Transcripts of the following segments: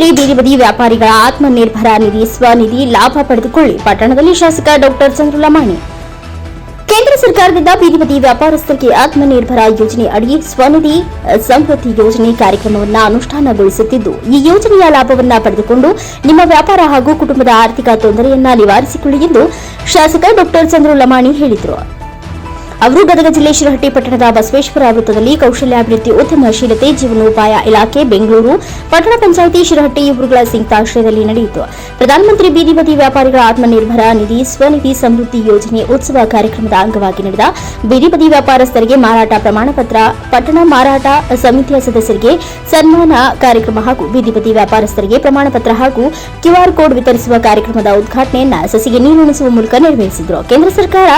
ಪ್ರಧಾನಮಂತ್ರಿ ಬೀದಿ ಬದಿ ವ್ಯಾಪಾರಿಗಳ ಆತ್ಮನಿರ್ಭರ ನಿಧಿ ಸ್ವನಿಧಿ ಲಾಭ ಪಡೆದುಕೊಳ್ಳಿ. ಪಟ್ಟಣದಲ್ಲಿ ಶಾಸಕ ಡಾಕ್ಟರ್ ಚಂದ್ರಲಮಾಣಿ ಕೇಂದ್ರ ಸರ್ಕಾರದಿಂದ ಬೀದಿ ಬದಿ ವ್ಯಾಪಾರಸ್ಥರಿಗೆ ಆತ್ಮನಿರ್ಭರ ಯೋಜನೆ ಅಡಿ ಸ್ವನಿಧಿ ಸಂಪತ್ತಿ ಯೋಜನೆ ಕಾರ್ಯಕ್ರಮವನ್ನು ಅನುಷ್ಠಾನಗೊಳಿಸುತ್ತಿದ್ದು, ಈ ಯೋಜನೆಯ ಲಾಭವನ್ನ ಪಡೆದುಕೊಂಡು ನಿಮ್ಮ ವ್ಯಾಪಾರ ಹಾಗೂ ಕುಟುಂಬದ ಆರ್ಥಿಕ ತೊಂದರೆಯನ್ನ ನಿವಾರಿಸಿಕೊಳ್ಳಿ ಎಂದು ಶಾಸಕ ಡಾಕ್ಟರ್ ಚಂದ್ರಲಮಾಣಿ ಹೇಳಿದರು. ಅವರು ಗದಗ ಜಿಲ್ಲೆ ಶಿರಹಟ್ಟಿ ಪಟ್ಟಣದ ಬಸವೇಶ್ವರ ವೃತ್ತದಲ್ಲಿ ಕೌಶಲ್ಯಾಭಿವೃದ್ಧಿ, ಉದ್ಯಮಶೀಲತೆ, ಜೀವನೋಪಾಯ ಇಲಾಖೆ, ಬೆಂಗಳೂರು, ಪಟ್ಟಣ ಪಂಚಾಯಿತಿ ಶಿರಹಟ್ಟಿ ಇವರುಗಳ ಸಂಯುಕ್ತಾಶ್ರಯದಲ್ಲಿ ನಡೆಯಿತು. ಪ್ರಧಾನಮಂತ್ರಿ ಬೀದಿ ಬದಿ ವ್ಯಾಪಾರಿಗಳ ಆತ್ಮನಿರ್ಭರ ನಿಧಿ, ಸ್ವನಿಧಿ ಸಮೃದ್ಧಿ ಯೋಜನೆ ಉತ್ಸವ ಕಾರ್ಯಕ್ರಮದ ಅಂಗವಾಗಿ ನಡೆದ ಬೀದಿ ಬದಿ ವ್ಯಾಪಾರಸ್ಥರಿಗೆ ಮಾರಾಟ ಪ್ರಮಾಣಪತ್ರ, ಪಟ್ಟಣ ಮಾರಾಟ ಸಮಿತಿಯ ಸದಸ್ಯರಿಗೆ ಸನ್ಮಾನ ಕಾರ್ಯಕ್ರಮ ಹಾಗೂ ಬೀದಿ ಬದಿ ವ್ಯಾಪಾರಸ್ಥರಿಗೆ ಪ್ರಮಾಣಪತ್ರ ಹಾಗೂ ಕ್ಯೂಆರ್ ಕೋಡ್ ವಿತರಿಸುವ ಕಾರ್ಯಕ್ರಮದ ಉದ್ಘಾಟನೆಯನ್ನ ಸಸಿಗೆ ನೀರುಣಿಸುವ ಮೂಲಕ ನೆರವೇರಿಸಿದರು. ಕೇಂದ್ರ ಸರ್ಕಾರ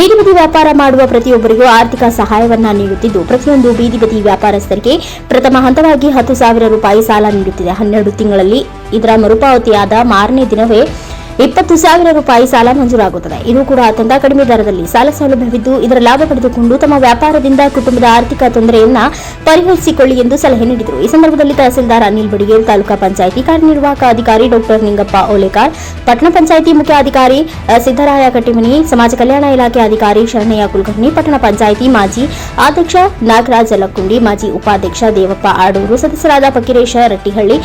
ಬೀದಿ ಬದಿ ವ್ಯಾಪಾರ ಮಾಡುವ ಪ್ರತಿಯೊಬ್ಬರಿಗೂ ಆರ್ಥಿಕ ಸಹಾಯವನ್ನ ನೀಡುತ್ತಿದ್ದು, ಪ್ರತಿಯೊಂದು ಬೀದಿ ಬದಿ ವ್ಯಾಪಾರಸ್ಥರಿಗೆ ಪ್ರಥಮ ಹಂತವಾಗಿ ಹತ್ತು ಸಾವಿರ ರೂಪಾಯಿ ಸಾಲ ನೀಡುತ್ತಿದೆ. ಹನ್ನೆರಡು ತಿಂಗಳಲ್ಲಿ ಇದರ ಮರುಪಾವತಿಯಾದ ಮಾರನೇ ದಿನವೇ ಇಪ್ಪತ್ತು ಸಾವಿರ ರೂಪಾಯಿ ಸಾಲ ಮಂಜೂರಾಗುತ್ತದೆ. ಇದು ಕೂಡ ಅತ್ಯಂತ ಕಡಿಮೆ ದರದಲ್ಲಿ ಸಾಲ ಸೌಲಭ್ಯವಿದ್ದು, ಇದರ ಲಾಭ ಪಡೆದುಕೊಂಡು ತಮ್ಮ ವ್ಯಾಪಾರದಿಂದ ಕುಟುಂಬದ ಆರ್ಥಿಕ ತೊಂದರೆಯನ್ನ ಪರಿಹರಿಸಿಕೊಳ್ಳಿ ಎಂದು ಸಲಹೆ ನೀಡಿದರು. ಈ ಸಂದರ್ಭದಲ್ಲಿ ತಹಸೀಲ್ದಾರ್ ಅನಿಲ್ ಬಡಿಗೇರ್, ತಾಲೂಕಾ ಪಂಚಾಯಿತಿ ಕಾರ್ಯನಿರ್ವಾಹಕ ಅಧಿಕಾರಿ ಡಾಕ್ಟರ್ ನಿಂಗಪ್ಪ ಓಲೇಕಾರ್, ಪಟ್ಟಣ ಪಂಚಾಯಿತಿ ಮುಖ್ಯ ಅಧಿಕಾರಿ ಸಿದ್ದರಾಯ ಕಟ್ಟಿಮನಿ, ಸಮಾಜ ಕಲ್ಯಾಣ ಇಲಾಖೆ ಅಧಿಕಾರಿ ಶರಣಯ್ಯ ಕುಲಕರ್ಣಿ, ಪಟ್ಟಣ ಪಂಚಾಯಿತಿ ಮಾಜಿ ಅಧ್ಯಕ್ಷ ನಾಗರಾಜ್ ಅಲಕ್ಕುಂಡಿ ಮಾಜಿ ಉಪಾಧ್ಯಕ್ಷ ದೇವಪ್ಪ ಆಡೂರು, ಸದಸ್ಯರಾದ ಫಕೀರೇಶ ರಟ್ಟಿಹಳ್ಳಿ,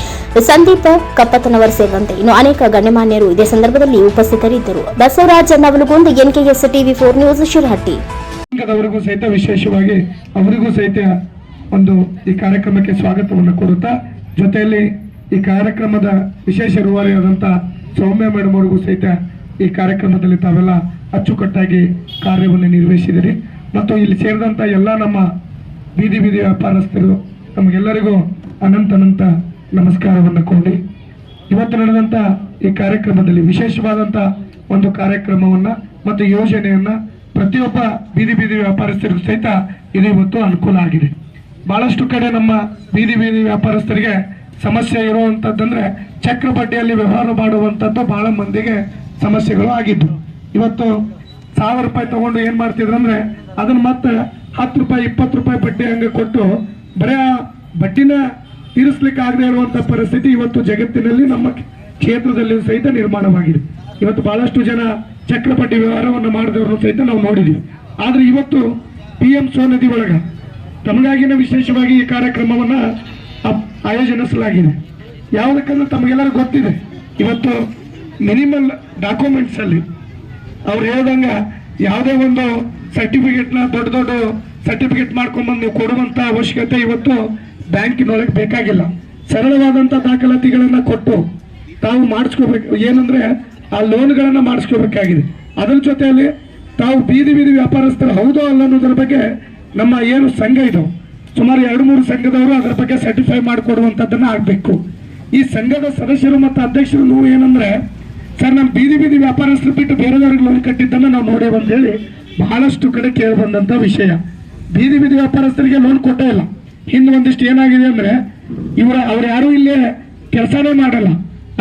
ಸಂದೀಪ ಕಪ್ಪತ್ತನವರ್ ಸೇರಿದಂತೆ ಇನ್ನು ಅನೇಕ ಗಣ್ಯಮಾನ್ಯರು ಇದೇ ಸಂದರ್ಭದಲ್ಲಿ ಉಪಸ್ಥಿತರಿದ್ದರು. Basavaraj Navalgund NKS TV four news Shirahatti. ಸಹಿತ ವಿಶೇಷವಾಗಿ ಅವರಿಗೂ ಸಹಿತ ಒಂದು ಈ ಕಾರ್ಯಕ್ರಮಕ್ಕೆ ಸ್ವಾಗತವನ್ನು ಕೊಡುತ್ತಾ, ಜೊತೆಯಲ್ಲಿ ಈ ಕಾರ್ಯಕ್ರಮದ ವಿಶೇಷ ರೂವಾರಿಯಾದಂಥ ಸೌಮ್ಯ ಮೇಡಮ್ ಅವರಿಗೂ ಸಹಿತ ಈ ಕಾರ್ಯಕ್ರಮದಲ್ಲಿ ತಾವೆಲ್ಲ ಅಚ್ಚುಕಟ್ಟಾಗಿ ಕಾರ್ಯವನ್ನು ನಿರ್ವಹಿಸಿದಿರಿ ಮತ್ತು ಇಲ್ಲಿ ಸೇರಿದಂಥ ಎಲ್ಲ ನಮ್ಮ ಬೀದಿ ಬೀದಿ ವ್ಯಾಪಾರಸ್ಥರು, ನಮಗೆಲ್ಲರಿಗೂ ಅನಂತ ಅನಂತ ನಮಸ್ಕಾರವನ್ನು ಕೊಡಿ ಇವತ್ತು ನಡೆದಂತ ಈ ಕಾರ್ಯಕ್ರಮದಲ್ಲಿ ವಿಶೇಷವಾದಂತ ಒಂದು ಕಾರ್ಯಕ್ರಮವನ್ನ ಮತ್ತು ಯೋಜನೆಯನ್ನ ಪ್ರತಿಯೊಬ್ಬ ಬೀದಿ ಬೀದಿ ವ್ಯಾಪಾರಸ್ಥರಿಗೂ ಸಹಿತ ಇದು ಇವತ್ತು ಅನುಕೂಲ ಆಗಿದೆ. ಬಹಳಷ್ಟು ಕಡೆ ನಮ್ಮ ಬೀದಿ ಬೀದಿ ವ್ಯಾಪಾರಸ್ಥರಿಗೆ ಸಮಸ್ಯೆ ಇರುವಂತದ್ದಂದ್ರೆ ಚಕ್ರ ಬಡ್ಡಿಯಲ್ಲಿ ವ್ಯವಹಾರ ಮಾಡುವಂತದ್ದು ಬಹಳ ಮಂದಿಗೆ ಸಮಸ್ಯೆಗಳು ಆಗಿದ್ದು. ಇವತ್ತು ಸಾವಿರ ರೂಪಾಯಿ ತಗೊಂಡು ಏನ್ ಮಾಡ್ತಿದ್ರು ಅಂದ್ರೆ ಅದನ್ನ ಮತ್ತೆ ಹತ್ತು ರೂಪಾಯಿ, ಇಪ್ಪತ್ತು ರೂಪಾಯಿ ಬಡ್ಡಿ ಹಂಗೆ ಕೊಟ್ಟು ಬರೀ ಆ ಬಡ್ಡಿನ ತೀರಿಸ್ಲಿಕ್ಕೆ ಆಗದೆ ಇರುವಂತ ಪರಿಸ್ಥಿತಿ ಇವತ್ತು ಜಗತ್ತಿನಲ್ಲಿ ನಮ್ಮ ಕ್ಷೇತ್ರದಲ್ಲಿ ಸಹಿತ ನಿರ್ಮಾಣವಾಗಿದೆ. ಇವತ್ತು ಬಹಳಷ್ಟು ಜನ ಚಕ್ರಪಟ್ಟಿ ವ್ಯವಹಾರವನ್ನು ಮಾಡಿದವರು ಸಹಿತ ನಾವು ನೋಡಿದ್ದೀವಿ. ಆದರೆ ಇವತ್ತು ಪಿ ಎಂ ನದಿ ಒಳಗ ತಮಗಾಗಿನ ವಿಶೇಷವಾಗಿ ಈ ಕಾರ್ಯಕ್ರಮವನ್ನ ಆಯೋಜನಿಸಲಾಗಿದೆ. ಯಾವುದಕ್ಕಂದ್ರೆ ತಮಗೆಲ್ಲರೂ ಗೊತ್ತಿದೆ. ಇವತ್ತು ಮಿನಿಮಲ್ ಡಾಕ್ಯುಮೆಂಟ್ಸ್ ಅಲ್ಲಿ ಅವ್ರು ಹೇಳ್ದಂಗೆ ಯಾವುದೇ ಒಂದು ಸರ್ಟಿಫಿಕೇಟ್ನ ದೊಡ್ಡ ದೊಡ್ಡ ಸರ್ಟಿಫಿಕೇಟ್ ಮಾಡ್ಕೊಂಡ್ಬಂದು ನೀವು ಕೊಡುವಂತ ಅವಶ್ಯಕತೆ ಇವತ್ತು ಬ್ಯಾಂಕಿನೊಳಗೆ ಬೇಕಾಗಿಲ್ಲ. ಸರಳವಾದಂತ ದಾಖಲಾತಿಗಳನ್ನು ಕೊಟ್ಟು ತಾವು ಮಾಡಿಸ್ಕೋಬೇಕು. ಏನಂದ್ರೆ ಆ ಲೋನ್ಗಳನ್ನು ಮಾಡಿಸ್ಕೋಬೇಕಾಗಿದೆ. ಅದರ ಜೊತೆಯಲ್ಲಿ ತಾವು ಬೀದಿ ಬೀದಿ ವ್ಯಾಪಾರಸ್ಥರು ಹೌದೋ ಅಲ್ಲ ಅನ್ನೋದ್ರ ಬಗ್ಗೆ ನಮ್ಮ ಏನು ಸಂಘ ಇದಾವೆ. ಸುಮಾರು ಎರಡು ಮೂರು ಸಂಘದವರು ಅದರ ಬಗ್ಗೆ ಸರ್ಟಿಫೈ ಮಾಡಿಕೊಡುವಂಥದ್ದನ್ನು ಆಗಬೇಕು. ಈ ಸಂಘದ ಸದಸ್ಯರು ಮತ್ತು ಅಧ್ಯಕ್ಷರು ನೋವು ಏನಂದ್ರೆ, ಸರ್ ನಮ್ಮ ಬೀದಿ ಬೀದಿ ವ್ಯಾಪಾರಸ್ಥರು ಬಿಟ್ಟು ಬೇರೆದವ್ರಿಗೆ ಲೋನ್ ಕಟ್ಟಿದ್ದನ್ನು ನಾವು ನೋಡೇವು ಅಂತ ಹೇಳಿ ಬಹಳಷ್ಟು ಕಡೆ ಕೇಳಿ ಬಂದಂತ ವಿಷಯ. ಬೀದಿ ಬೀದಿ ವ್ಯಾಪಾರಸ್ಥರಿಗೆ ಲೋನ್ ಕೊಟ್ಟೇ ಇಲ್ಲ. ಹಿಂದೆ ಒಂದಿಷ್ಟು ಏನಾಗಿದೆ ಅಂದ್ರೆ, ಇವರ ಅವ್ರು ಯಾರು ಇಲ್ಲೇ ಕೆಲಸನೇ ಮಾಡಲ್ಲ.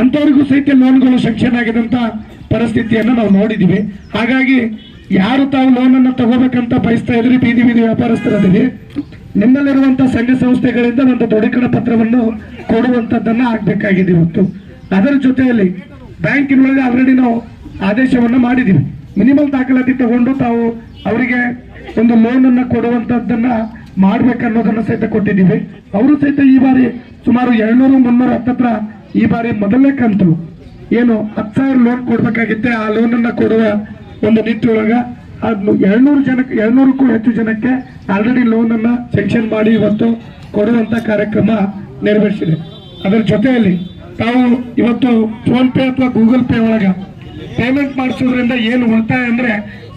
ಅಂತವರಿಗೂ ಸಹಿತ ಲೋನ್ಗಳು ಸೆಕ್ಷನ್ ಆಗಿದಂತ ಪರಿಸ್ಥಿತಿಯನ್ನು ನಾವು ನೋಡಿದೀವಿ. ಹಾಗಾಗಿ ಯಾರು ತಾವು ಅನ್ನ ತಗೋಬೇಕಂತ ಬಯಸ್ತಾ ಇದ್ರಿ, ಬೀದಿ ಬೀದಿ ವ್ಯಾಪಾರಸ್ಥರದಿರಿ, ನಿಮ್ಮಲ್ಲಿರುವಂತ ಸಂಘ ಸಂಸ್ಥೆಗಳಿಂದ ಒಂದು ದೃಢೀಕರಣ ಪತ್ರವನ್ನು ಕೊಡುವಂತದ್ದನ್ನ ಆಗ್ಬೇಕಾಗಿದೆ ಇವತ್ತು. ಅದರ ಜೊತೆಯಲ್ಲಿ ಬ್ಯಾಂಕಿನೊಳಗೆ ಆಲ್ರೆಡಿ ನಾವು ಆದೇಶವನ್ನು ಮಾಡಿದ್ದೀವಿ ಮಿನಿಮಮ್ ದಾಖಲಾತಿ ತಗೊಂಡು ತಾವು ಅವರಿಗೆ ಒಂದು ಲೋನ್ ಅನ್ನು ಕೊಡುವಂತದ್ದನ್ನ ಮಾಡ್ಬೇಕನ್ನೋದನ್ನ ಸಹಿತ ಕೊಟ್ಟಿದ್ದೀವಿ. ಅವರು ಸಹಿತ ಈ ಬಾರಿ ಸುಮಾರು ಎರಡ್ನೂರು ಮುನ್ನೂರ ಹತ್ತತ್ರ ಈ ಬಾರಿ ಮೊದಲನೇ ಕಂತು ಏನು ಹತ್ತು ಸಾವಿರ ಲೋನ್ ಕೊಡ್ಬೇಕಾಗಿತ್ತೆ, ಆ ಲೋನನ್ನು ಕೊಡುವ ಒಂದು ನಿಟ್ಟಿನೊಳಗೆ ಅದ್ನು ಎರಡ್ನೂರು ಜನಕ್ಕೆ ಎರಡ್ನೂರಕ್ಕೂ ಹೆಚ್ಚು ಜನಕ್ಕೆ ಆಲ್ರೆಡಿ ಲೋನನ್ನು ಸೆಂಕ್ಷನ್ ಮಾಡಿ ಇವತ್ತು ಕೊಡುವಂತ ಕಾರ್ಯಕ್ರಮ ನೆರವೇರಿಸಿದೆ. ಅದರ ಜೊತೆಯಲ್ಲಿ ತಾವು ಇವತ್ತು ಫೋನ್ ಪೇ ಅಥವಾ ಗೂಗಲ್ ಪೇ ಒಳಗೆ ಪೇಮೆಂಟ್ ಮಾಡಿಸೋದ್ರಿಂದ ಏನು ಉಳಿತಾಯ ಅಂದರೆ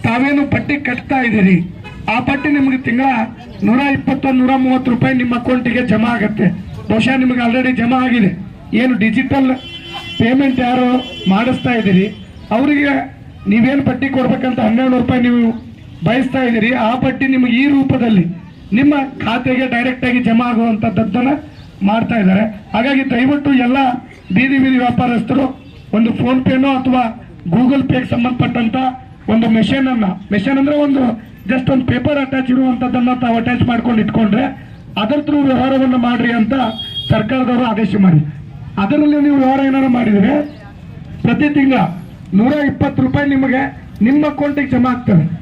ತಾವೇನು ಪಟ್ಟಿ ಕಟ್ತಾ ಇದ್ದೀರಿ. ಆ ಪಟ್ಟಿ ನಿಮಗೆ ತಿಂಗಳ ನೂರ ಇಪ್ಪತ್ತು, ನೂರ ಮೂವತ್ತು ರೂಪಾಯಿ ನಿಮ್ಮ ಅಕೌಂಟಿಗೆ ಜಮಾ ಆಗುತ್ತೆ. ಬಹುಶಃ ನಿಮಗೆ ಆಲ್ರೆಡಿ ಜಮಾ ಆಗಿದೆ. ಏನು ಡಿಜಿಟಲ್ ಪೇಮೆಂಟ್ ಯಾರು ಮಾಡಿಸ್ತಾ ಇದ್ದೀರಿ? ಅವರಿಗೆ ನೀವೇನು ಪಟ್ಟಿ ಕೊಡ್ಬೇಕಂತ ಹನ್ನೆರಡು ರೂಪಾಯಿ ನೀವು ಬಯಸ್ತಾ ಇದ್ದೀರಿ. ಆ ಪಟ್ಟಿ ನಿಮಗೆ ಈ ರೂಪದಲ್ಲಿ ನಿಮ್ಮ ಖಾತೆಗೆ ಡೈರೆಕ್ಟ್ ಆಗಿ ಜಮಾ ಆಗುವಂಥದ್ದನ್ನು ಮಾಡ್ತಾ ಇದ್ದಾರೆ. ಹಾಗಾಗಿ ದಯವಿಟ್ಟು ಎಲ್ಲ ಬೀದಿ ಬೀದಿ ವ್ಯಾಪಾರಸ್ಥರು ಒಂದು ಫೋನ್ ಪೇನೋ ಅಥವಾ ಗೂಗಲ್ ಪೇಗೆ ಸಂಬಂಧಪಟ್ಟಂತ ಒಂದು ಮೆಷಿನ್ ಅನ್ನ ಮೆಷಿನ್ ಅಂದ್ರೆ ಒಂದು ಜಸ್ಟ್ ಒಂದು ಪೇಪರ್ ಅಟ್ಯಾಚ್ ಇರುವಂಥದ್ದನ್ನು ತಾವು ಅಟ್ಯಾಚ್ ಮಾಡ್ಕೊಂಡು ಇಟ್ಕೊಂಡ್ರೆ ಅದರ ಥ್ರೂ ವ್ಯವಹಾರವನ್ನು ಮಾಡ್ರಿ ಅಂತ ಸರ್ಕಾರದವರು ಆದೇಶ ಮಾಡಿ ಅದರಲ್ಲಿ ನೀವು ವ್ಯವಹಾರ ಏನಾರು ಮಾಡಿದರೆ ಪ್ರತಿ ತಿಂಗಳ ನೂರ ಇಪ್ಪತ್ತು ರೂಪಾಯಿ ನಿಮಗೆ ನಿಮ್ಮ ಅಕೌಂಟಿಗೆ ಜಮಾ ಆಗ್ತವೆ.